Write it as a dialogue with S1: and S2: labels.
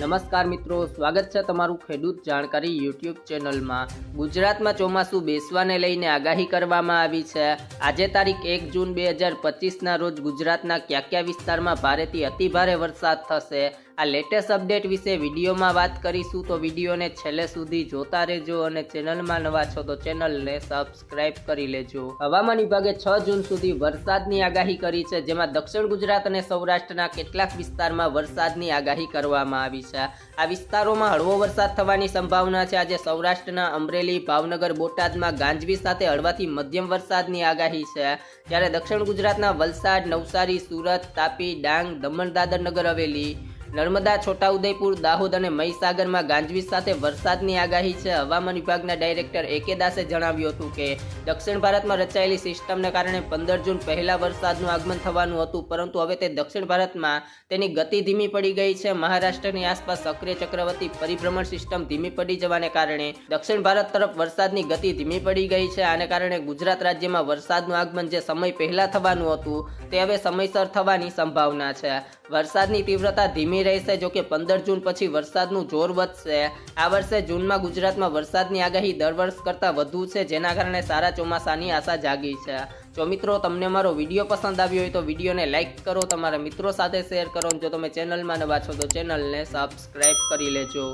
S1: નમસ્કાર મિત્રો, સ્વાગત છે તમારું ખેડૂત જાણકારી યુટ્યુબ ચેનલમાં. ગુજરાતમાં ચોમાસું બેસવાને લઈને આગાહી કરવામાં આવી છે. આજે તારીખ એક જૂન બે હજાર પચીસના રોજ ગુજરાતના કયા કયા વિસ્તારમાં ભારેથી અતિભારે વરસાદ થશે? આ લેટેસ્ટ અપડેટ વિશે વિડીયોમાં વાત કરીશું, તો વિડીયોને છેલ્લે સુધી જોતા રહેજો અને ચેનલમાં નવા છો તો ચેનલને સબસ્ક્રાઇબ કરી લેજો. હવામાન વિભાગે છ જૂન સુધી વરસાદની આગાહી કરી છે, જેમાં દક્ષિણ ગુજરાત અને સૌરાષ્ટ્રના કેટલાક વિસ્તારમાં વરસાદની આગાહી કરવામાં આવી છે. આ વિસ્તારોમાં હળવો વરસાદ થવાની સંભાવના છે. આજે સૌરાષ્ટ્રના અમરેલી, ભાવનગર, બોટાદમાં ગાંજવી સાથે હળવાથી મધ્યમ વરસાદની આગાહી છે. જ્યારે દક્ષિણ ગુજરાતના વલસાડ, નવસારી, સુરત, તાપી, ડાંગ, દમણ દાદર નગર હવેલી નર્મદા, છોટાઉદેપુર, દાહોદ અને મહીસાગરમાં ગાંજવીજ સાથે વરસાદની આગાહી છે. હવામાન વિભાગના ડાયરેક્ટર એ દાસે જણાવ્યું હતું કે, દક્ષિણ ભારતમાં રચાયેલી સિસ્ટમને કારણે પંદર જૂન પહેલા વરસાદનું આગમન થવાનું હતું, પરંતુ હવે તે દક્ષિણ ભારતમાં તેની ગતિ ધીમી પડી ગઈ છે. મહારાષ્ટ્રની આસપાસ સક્રિય ચક્રવર્તી પરિભ્રમણ સિસ્ટમ ધીમી પડી જવાને કારણે દક્ષિણ ભારત તરફ વરસાદની ગતિ ધીમી પડી ગઈ છે. આને કારણે ગુજરાત રાજ્યમાં વરસાદનું આગમન જે સમય પહેલા થવાનું હતું, તે હવે સમયસર થવાની સંભાવના છે. વરસાદની તીવ્રતા ધીમી રહેશે, જો કે પંદર જૂન પછી વરસાદનું જોર વધશે. આ વર્ષે જૂનમાં ગુજરાતમાં વરસાદની આગાહી દર વર્ષ કરતાં વધુ છે, જેના કારણે સારા ચોમાસાની આશા જાગી છે. જો મિત્રો તમને મારો વીડિયો પસંદ આવ્યો હોય તો વિડીયોને લાઇક કરો, તમારા મિત્રો સાથે શેર કરો જો તમે ચેનલમાં નવા છો તો ચેનલને સબસ્ક્રાઈબ કરી લેજો.